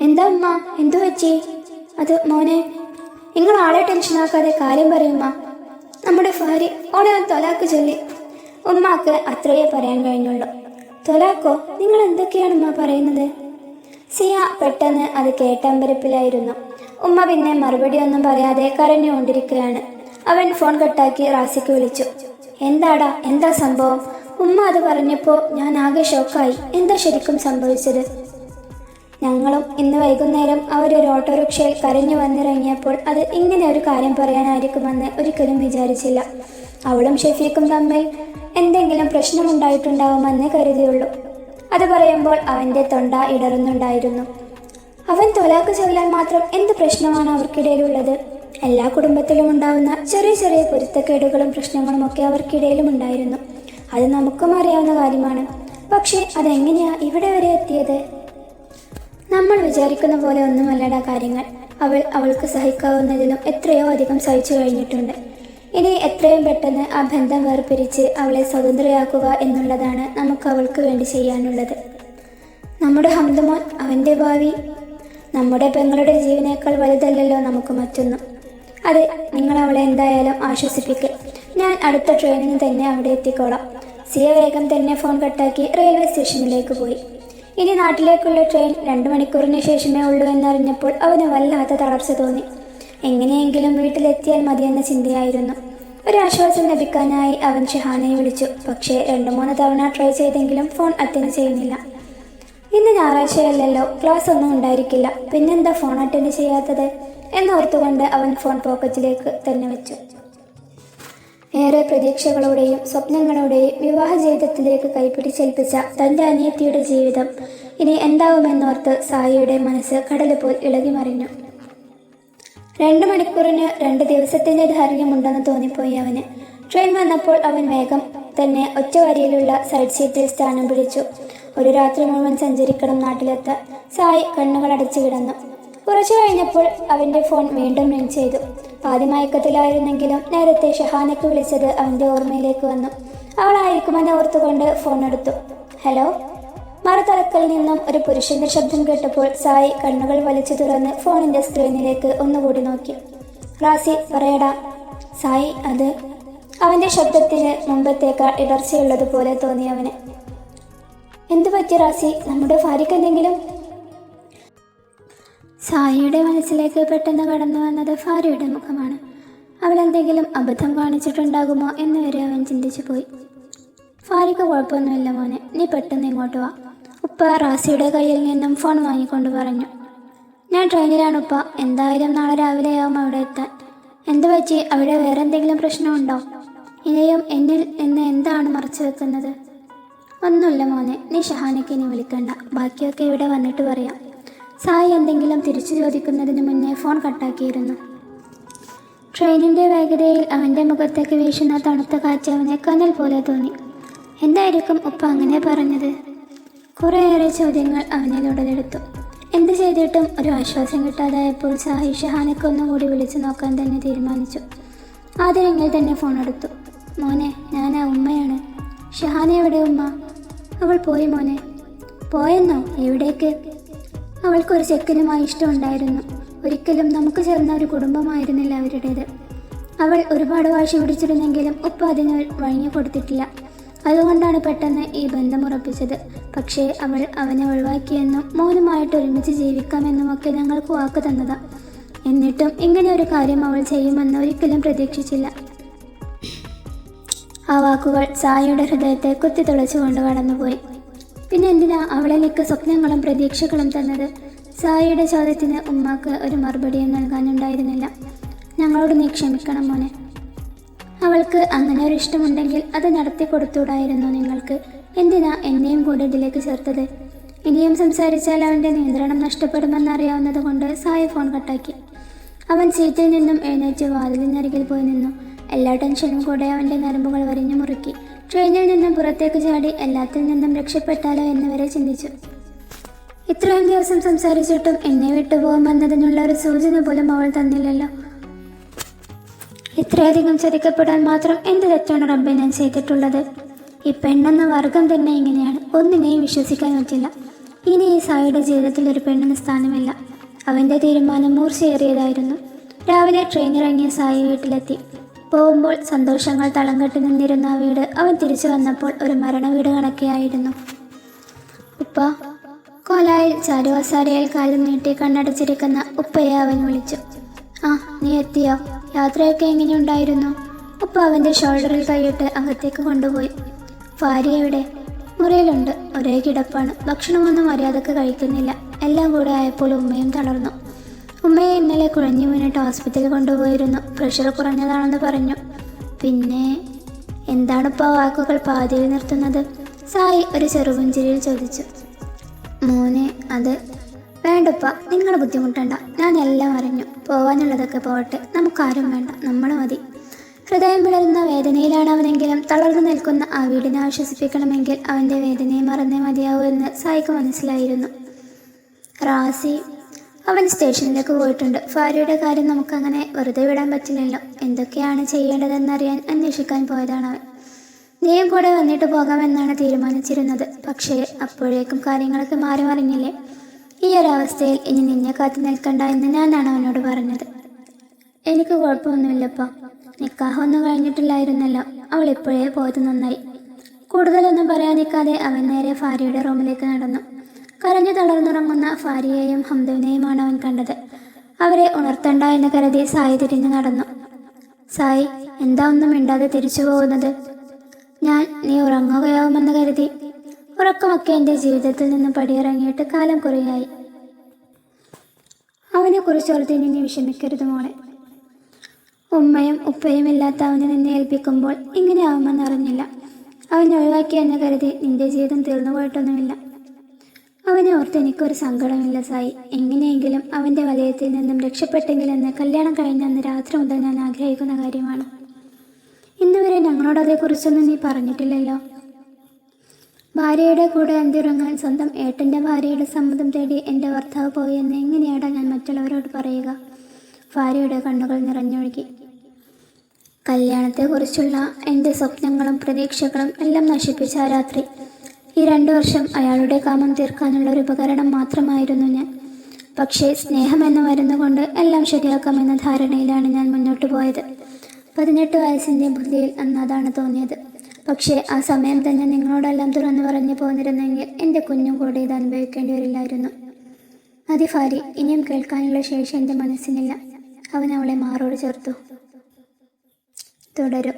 എന്താ ഉമ്മ? എന്തു പറ്റി? അത് മോനെ നിങ്ങൾ ആളെ ടെൻഷനാക്കാതെ കാര്യം പറയുമ്മ നമ്മുടെ ഭാര്യ ഓടെ തൊലാക്ക് ചൊല്ലി. ഉമ്മാക്ക് അത്രയേ പറയാൻ കഴിഞ്ഞുള്ളൂ. തൊലാക്കോ? നിങ്ങൾ എന്തൊക്കെയാണ് ഉമ്മ പറയുന്നത്? സിയ പെട്ടെന്ന് അത് കേട്ടമ്പരപ്പിലായിരുന്നു. ഉമ്മ പിന്നെ മറുപടി ഒന്നും പറയാതെ കരഞ്ഞുകൊണ്ടിരിക്കുകയാണ് അവൻ ഫോൺ കട്ടാക്കി റാസിക്ക് വിളിച്ചു. എന്താടാ? എന്താ സംഭവം? ഉമ്മ അത് പറഞ്ഞപ്പോൾ ഞാൻ ആകെ ഷോക്കായി എന്താ ശരിക്കും സംഭവിച്ചത്? ഞങ്ങളും ഇന്ന് വൈകുന്നേരം അവരൊരു ഓട്ടോറിക്ഷയിൽ കരഞ്ഞു വന്നിറങ്ങിയപ്പോൾ അത് ഇങ്ങനെ ഒരു കാര്യം പറയാനായിരിക്കുമെന്ന് ഒരിക്കലും വിചാരിച്ചില്ല. അവളും ഷെഫീഖും തമ്മിൽ എന്തെങ്കിലും പ്രശ്നമുണ്ടായിട്ടുണ്ടാവുമെന്ന് കരുതിയുള്ളൂ. അത് പറയുമ്പോൾ അവന്റെ തൊണ്ട ഇടറുന്നുണ്ടായിരുന്നു. അവൻ തൊലാക്ക് ചൊല്ലാൻ മാത്രം എന്ത് പ്രശ്നമാണ് അവർക്കിടയിലുള്ളത്? എല്ലാ കുടുംബത്തിലും ഉണ്ടാവുന്ന ചെറിയ ചെറിയ പൊരുത്തക്കേടുകളും പ്രശ്നങ്ങളും ഒക്കെ അവർക്കിടയിലും ഉണ്ടായിരുന്നു. അത് നമുക്കും അറിയാവുന്ന കാര്യമാണ്. പക്ഷേ അതെങ്ങനെയാ ഇവിടെ വരെ എത്തിയത്? നമ്മൾ വിചാരിക്കുന്ന പോലെ ഒന്നുമല്ലടാ കാര്യങ്ങൾ. അവൾ അവൾക്ക് സഹിക്കാവുന്നതിലും എത്രയോ അധികം സഹിച്ചു കഴിഞ്ഞിട്ടുണ്ട്. ഇനി എത്രയും പെട്ടെന്ന് ആ ബന്ധം വേർപിരിച്ച് അവളെ സ്വതന്ത്രയാക്കുക എന്നുള്ളതാണ് നമുക്ക് അവൾക്ക് വേണ്ടി ചെയ്യാനുള്ളത്. നമ്മുടെ ഹംദമോൻ അവന്റെ ഭാവി നമ്മുടെ പെങ്ങളുടെ ജീവനേക്കാൾ വലുതല്ലല്ലോ നമുക്ക് മറ്റൊന്നും. അതെ നിങ്ങൾ അവളെ എന്തായാലും ആശ്വസിപ്പിക്കുക ഞാൻ അടുത്ത ട്രെയിനിന് തന്നെ അവിടെ എത്തിക്കോളാം. സിയ വേഗം തന്നെ ഫോൺ കട്ടാക്കി റെയിൽവേ സ്റ്റേഷനിലേക്ക് പോയി. ഇനി നാട്ടിലേക്കുള്ള ട്രെയിൻ രണ്ടു മണിക്കൂറിന് ശേഷമേ ഉള്ളൂ എന്നറിഞ്ഞപ്പോൾ അവന് വല്ലാത്ത തളർച്ച തോന്നി. എങ്ങനെയെങ്കിലും വീട്ടിലെത്തിയാൽ മതിയെന്ന ചിന്തയായിരുന്നു. ഒരാശ്വാസം ലഭിക്കാനായി അവൻ ഷഹാനയെ വിളിച്ചു. പക്ഷേ രണ്ടു മൂന്ന് തവണ ട്രൈ ചെയ്തെങ്കിലും ഫോൺ അറ്റൻഡ് ചെയ്യുന്നില്ല. ഇന്ന് ഞായറാഴ്ചയല്ലല്ലോ ക്ലാസ് ഒന്നും ഉണ്ടായിരിക്കില്ല. പിന്നെന്താ ഫോൺ അറ്റൻഡ് ചെയ്യാത്തത്? എന്നോർത്തുകൊണ്ട് അവൻ ഫോൺ പോക്കറ്റിലേക്ക് തന്നെ വെച്ചു. ഏറെ പ്രതീക്ഷകളോടെയും സ്വപ്നങ്ങളോടെയും വിവാഹ ജീവിതത്തിലേക്ക് കൈപിടിച്ചേൽപ്പിച്ച തന്റെ അനിയത്തിയുടെ ജീവിതം ഇനി എന്താവുമെന്നോർത്ത് സായിയുടെ മനസ്സ് കടൽ പോൽ ഇളകി മറിഞ്ഞു രണ്ട് മണിക്കൂറിന് രണ്ട് ദിവസത്തിന്റെ ദൈർഘ്യമുണ്ടെന്ന് തോന്നിപ്പോയി അവന്. ട്രെയിൻ വന്നപ്പോൾ അവൻ വേഗം തന്നെ ഒറ്റവരിയിലുള്ള സൈഡ് സീറ്റിൽ സ്ഥാനം പിടിച്ചു. ഒരു രാത്രി മുഴുവൻ സഞ്ചരിക്കണം നാട്ടിലെത്താൻ സായി കണ്ണുകൾ അടച്ചു കിടന്നു. കുറച്ചു കഴിഞ്ഞപ്പോൾ അവന്റെ ഫോൺ വീണ്ടും റിങ് ചെയ്തു. പാതിമയക്കത്തിലായിരുന്നെങ്കിലും നേരത്തെ ഷഹാനയ്ക്ക് വിളിച്ചത് അവന്റെ ഓർമ്മയിലേക്ക് വന്നു. അവളായിരിക്കുമെന്ന് ഓർത്തുകൊണ്ട് ഫോൺ എടുത്തു. ഹലോ മറുതലക്കൽ നിന്നും ഒരു പുരുഷന്റെ ശബ്ദം കേട്ടപ്പോൾ സായി കണ്ണുകൾ വലിച്ചു തുറന്ന് ഫോണിന്റെ സ്ക്രീനിലേക്ക് ഒന്നുകൂടി നോക്കി. റാസി പറയടാ. സായി അത്? അവന്റെ ശബ്ദത്തിന് മുമ്പത്തേക്കാൾ ഇടർച്ചയുള്ളതുപോലെ തോന്നി അവന്. എന്തു പറ്റി റാസി? നമ്മുടെ ഭാര്യയ്ക്ക് എന്തെങ്കിലും സായിയുടെ മനസ്സിലേക്ക് പെട്ടെന്ന് കടന്നു വന്നത് ഫാരിയുടെ മുഖമാണ്. അവൾ എന്തെങ്കിലും അബദ്ധം കാണിച്ചിട്ടുണ്ടാകുമോ എന്ന് വരെ അവൻ ചിന്തിച്ചു പോയി. ഫാരിക്ക് കുഴപ്പമൊന്നുമില്ല മോനെ നീ പെട്ടെന്ന് ഇങ്ങോട്ട് വാ. ഉപ്പ റാസിയുടെ കയ്യിൽ നിന്നും ഫോൺ വാങ്ങിക്കൊണ്ട് പറഞ്ഞു. ഞാൻ ട്രെയിനിലാണ് ഉപ്പ എന്തായാലും നാളെ രാവിലെയാവും അവിടെ എത്താൻ. എന്തു പറ്റി? അവിടെ വേറെ എന്തെങ്കിലും പ്രശ്നമുണ്ടോ? ഇനിയും എന്നിൽ നിന്ന് എന്താണ് മറച്ചു വെക്കുന്നത്? ഒന്നുമില്ല മോനെ നീ ഷഹാനയ്ക്ക് ഇനി വിളിക്കണ്ട. ബാക്കിയൊക്കെ ഇവിടെ വന്നിട്ട് പറയാം. സായി എന്തെങ്കിലും തിരിച്ചു ചോദിക്കുന്നതിന് മുന്നേ ഫോൺ കട്ടാക്കിയിരുന്നു. ട്രെയിനിന്റെ വേഗതയിൽ അവന്റെ മുഖത്തേക്ക് വീശുന്ന തണുത്ത കാറ്റ് അവനെ കനൽ പോലെ തോന്നി. എന്തായിരിക്കും ഉപ്പ അങ്ങനെ പറഞ്ഞത്? കുറേയേറെ ചോദ്യങ്ങൾ അവനെ ഉടലെടുത്തു. എന്ത് ചെയ്തിട്ടും ഒരു ആശ്വാസം കിട്ടാതായപ്പോൾ സാഹി ഷഹാനയ്ക്ക് ഒന്നുകൂടി വിളിച്ചു നോക്കാൻ തന്നെ തീരുമാനിച്ചു. ആദ്യമെങ്കിൽ തന്നെ ഫോൺ എടുത്തു. മോനെ ഞാൻ ആ ഉമ്മയാണ്. ഷഹാന എവിടെ ഉമ്മ? അവൾ പോയി മോനെ. പോയെന്നോ? എവിടേക്ക്? അവൾക്കൊരു ചെക്കനുമായി ഇഷ്ടമുണ്ടായിരുന്നു. ഒരിക്കലും നമുക്ക് ചേർന്ന ഒരു കുടുംബമായിരുന്നില്ല അവരുടേത്. അവൾ ഒരുപാട് വാശി പിടിച്ചിരുന്നെങ്കിലും ഉപ്പ അതിന് വഴങ്ങി കൊടുത്തിട്ടില്ല അതുകൊണ്ടാണ് പെട്ടെന്ന് ഈ ബന്ധം ഉറപ്പിച്ചത്. പക്ഷേ അവൾ അവനെ ഒഴിവാക്കിയെന്നും മൗനമായിട്ട് ഒരുമിച്ച് ജീവിക്കാമെന്നുമൊക്കെ ഞങ്ങൾക്ക് വാക്ക് തന്നതാ. എന്നിട്ടും ഇങ്ങനെ ഒരു കാര്യം അവൾ ചെയ്യുമെന്ന് ഒരിക്കലും പ്രതീക്ഷിച്ചില്ല. ആ വാക്കുകൾ സായിയുടെ ഹൃദയത്തെ കുത്തി തുളച്ചുകൊണ്ട് കടന്നുപോയി. പിന്നെ എന്തിനാ അവളിലേക്ക് സ്വപ്നങ്ങളും പ്രതീക്ഷകളും തന്നത്? സായയുടെ ചോദ്യത്തിന് ഉമ്മാക്ക് ഒരു മറുപടിയും നൽകാനുണ്ടായിരുന്നില്ല. ഞങ്ങളോട് നീ ക്ഷമിക്കണം മോനെ. അവൾക്ക് അങ്ങനെ ഒരു ഇഷ്ടമുണ്ടെങ്കിൽ അത് നടത്തി കൊടുത്തൂടായിരുന്നു നിങ്ങൾക്ക്. എന്തിനാ എന്നെയും കൂടെ ഇതിലേക്ക് ചേർത്തത്? ഇനിയും സംസാരിച്ചാൽ അവന്റെ നിയന്ത്രണം നഷ്ടപ്പെടുമെന്നറിയാവുന്നത് കൊണ്ട് സായ ഫോൺ കട്ടാക്കി. അവൻ സീറ്റിൽ നിന്നും എഴുന്നേറ്റ് വാതിലിനരികിൽ പോയി നിന്നു. എല്ലാ ടെൻഷനും കൂടെ അവന്റെ നരമ്പുകൾ വരിഞ്ഞു മുറുക്കി. ട്രെയിനിൽ നിന്നും പുറത്തേക്ക് ചാടി എല്ലാത്തിൽ നിന്നും രക്ഷപ്പെട്ടാലോ എന്നിവരെ ചിന്തിച്ചു. ഇത്രയും ദിവസം സംസാരിച്ചിട്ടും എന്നെ വിട്ടുപോകുമെന്നതിനുള്ള ഒരു സൂചന പോലും അവൾ തന്നില്ലല്ലോ. ഇത്രയധികം ചതിക്കപ്പെടാൻ മാത്രം എന്ത് തെറ്റാണ് റബ്ബെ ഞാൻ ചെയ്തിട്ടുള്ളത്? ഈ പെണ്ണെന്ന വർഗം തന്നെ ഇങ്ങനെയാണ്. ഒന്നിനെയും വിശ്വസിക്കാൻ പറ്റില്ല. ഇനി ഈ സായിയുടെ ജീവിതത്തിൽ ഒരു പെണ്ണിന് സ്ഥാനമില്ല. അവന്റെ തീരുമാനം മൂർച്ചയേറിയതായിരുന്നു. രാവിലെ ട്രെയിൻ ഇറങ്ങിയ സായി വീട്ടിലെത്തി. പോകുമ്പോൾ സന്തോഷങ്ങൾ തളം നിന്നിരുന്ന ആ വീട് അവൻ തിരിച്ചു വന്നപ്പോൾ ഒരു മരണ വീട് കണക്കെയായിരുന്നു. ഉപ്പ കോലായിൽ ചാരുവസാരയിൽ കാലം നീട്ടി കണ്ണടച്ചിരിക്കുന്ന ഉപ്പയെ അവൻ വിളിച്ചു. ആ നീ എത്തിയോ? യാത്രയൊക്കെ എങ്ങനെയുണ്ടായിരുന്നു ഉപ്പ അവന്റെ ഷോൾഡറിൽ കൈയിട്ട് അകത്തേക്ക് കൊണ്ടുപോയി. ഭാര്യ എവിടെ? മുറിയിലുണ്ട്. ഒരേ കിടപ്പാണ്. ഭക്ഷണമൊന്നും മര്യാദയ്ക്ക് കഴിക്കുന്നില്ല. എല്ലാം കൂടെ ആയപ്പോൾ ഉമ്മയും തളർന്നു. ഉമ്മയെ ഇന്നലെ കുഴഞ്ഞു വീണിട്ട് ഹോസ്പിറ്റലിൽ കൊണ്ടുപോയിരുന്നു. പ്രഷർ കുറഞ്ഞതാണെന്ന് പറഞ്ഞു. പിന്നെ എന്താണിപ്പോൾ വാക്കുകൾ പാതിയിൽ നിർത്തുന്നത്? സായി ഒരു ചെറുപുഞ്ചിരിയിൽ ചോദിച്ചു. മോനെ അത് വേണ്ടപ്പ നിങ്ങൾ ബുദ്ധിമുട്ടണ്ട. ഞാൻ എല്ലാം അറിഞ്ഞു. പോവാനുള്ളതൊക്കെ പോവട്ടെ. നമുക്കാരും വേണ്ട. നമ്മൾ മതി. ഹൃദയം പിളരുന്ന വേദനയിലാണ് അവനെങ്കിലും തളർന്നു നിൽക്കുന്ന ആ വീടിനെ ആശ്വസിപ്പിക്കണമെങ്കിൽ അവന്റെ വേദനയെ മറന്നേ മതിയാവൂ എന്ന് സായിക്ക് മനസ്സിലായിരുന്നു. റാസി അവൻ സ്റ്റേഷനിലേക്ക് പോയിട്ടുണ്ട്. ഭാര്യയുടെ കാര്യം നമുക്കങ്ങനെ വെറുതെ വിടാൻ പറ്റില്ലല്ലോ. എന്തൊക്കെയാണ് ചെയ്യേണ്ടതെന്നറിയാൻ അന്വേഷിക്കാൻ പോയതാണ് അവൻ. നീയും കൂടെ വന്നിട്ട് പോകാമെന്നാണ് തീരുമാനിച്ചിരുന്നത്. പക്ഷേ അപ്പോഴേക്കും കാര്യങ്ങളൊക്കെ മാറി മറിഞ്ഞില്ലേ? ഈ ഒരവസ്ഥയിൽ ഇനി നിന്നെ കാത്തു നിൽക്കണ്ട എന്ന് ഞാനാണ് അവനോട് പറഞ്ഞത്. എനിക്ക് കുഴപ്പമൊന്നുമില്ലപ്പോ. നിക്കാഹൊന്നും കഴിഞ്ഞിട്ടില്ലായിരുന്നല്ലോ. അവൾ ഇപ്പോഴേ പോയത് നന്നായി. കൂടുതലൊന്നും പറയാതിരിക്കാതെ അവൻ നേരെ ഭാര്യയുടെ റൂമിലേക്ക് നടന്നു. കരഞ്ഞു തളർന്നുറങ്ങുന്ന ഭാര്യയെയും ഹംദുവിനെയുമാണ് അവൻ കണ്ടത്. അവരെ ഉണർത്തണ്ട എന്ന് കരുതി സായി തിരിഞ്ഞു നടന്നു. സായി എന്താ ഒന്നും മിണ്ടാതെ തിരിച്ചു പോകുന്നത്? ഞാൻ നീ ഉറങ്ങുകയാവുമെന്ന് കരുതി. ഉറക്കമൊക്കെ എന്റെ ജീവിതത്തിൽ നിന്ന് പടിയിറങ്ങിയിട്ട് കാലം കുറയായി. അവനെ കുറിച്ചോർത്ത് ഇനി നീ വിഷമിക്കരുത് മോളെ. ഉമ്മയും ഉപ്പയും ഇല്ലാത്ത അവനെ നിന്നെ ഏൽപ്പിക്കുമ്പോൾ ഇങ്ങനെ ആവുമെന്ന് അറിഞ്ഞില്ല. അവൻ ഒഴിവാക്കി എന്ന് കരുതി നിന്റെ ജീവിതം തീർന്നു പോയിട്ടൊന്നുമില്ല. അവനെ ഓർത്ത് എനിക്കൊരു സങ്കടമില്ല സായി. എങ്ങനെയെങ്കിലും അവന്റെ വലയത്തിൽ നിന്നും രക്ഷപ്പെട്ടെങ്കിലെന്ന് കല്യാണം കഴിഞ്ഞ അന്ന് രാത്രി മുതൽ ഞാൻ ആഗ്രഹിക്കുന്ന കാര്യമാണ്. ഇന്നുവരെ ഞങ്ങളോട് അതേക്കുറിച്ചൊന്നും നീ പറഞ്ഞിട്ടില്ലല്ലോ. ഭാര്യയുടെ കൂടെ അന്തിരുങ്ങാൻ സ്വന്തം ഏട്ടന്റെ ഭാര്യയുടെ സമ്മതം തേടി എന്റെ ഭർത്താവ് പോയി എന്ന് എങ്ങനെയാടാ ഞാൻ മറ്റുള്ളവരോട് പറയുക? ഭാര്യയുടെ കണ്ണുകൾ നിറഞ്ഞൊഴുകി. കല്യാണത്തെക്കുറിച്ചുള്ള എന്റെ സ്വപ്നങ്ങളും പ്രതീക്ഷകളും എല്ലാം നശിപ്പിച്ച രാത്രി. ഈ രണ്ടു വർഷം അയാളുടെ കാമം തീർക്കാനുള്ള ഒരു ഉപകരണം മാത്രമായിരുന്നു ഞാൻ. പക്ഷേ സ്നേഹം സ്നേഹമെന്ന മരുന്നുകൊണ്ട് എല്ലാം ശരിയാക്കാമെന്ന ധാരണയിലാണ് ഞാൻ മുന്നോട്ട് പോയത്. പതിനെട്ട് വയസ്സിന്റെ ബുദ്ധിയിൽ അന്ന് അതാണ് തോന്നിയത്. പക്ഷേ ആ സമയം തന്നെ നിങ്ങളോടെല്ലാം തുറന്നു പറഞ്ഞു പോന്നിരുന്നെങ്കിൽ എന്റെ കുഞ്ഞും കൂടെ ഇത് അനുഭവിക്കേണ്ടി വരില്ലായിരുന്നു അതിഫാരി ഇനിയും കേൾക്കാനുള്ള ശേഷി എന്റെ മനസ്സിനില്ല. അവൻ അവളെ മാറോട് ചേർത്തു. തുടരും.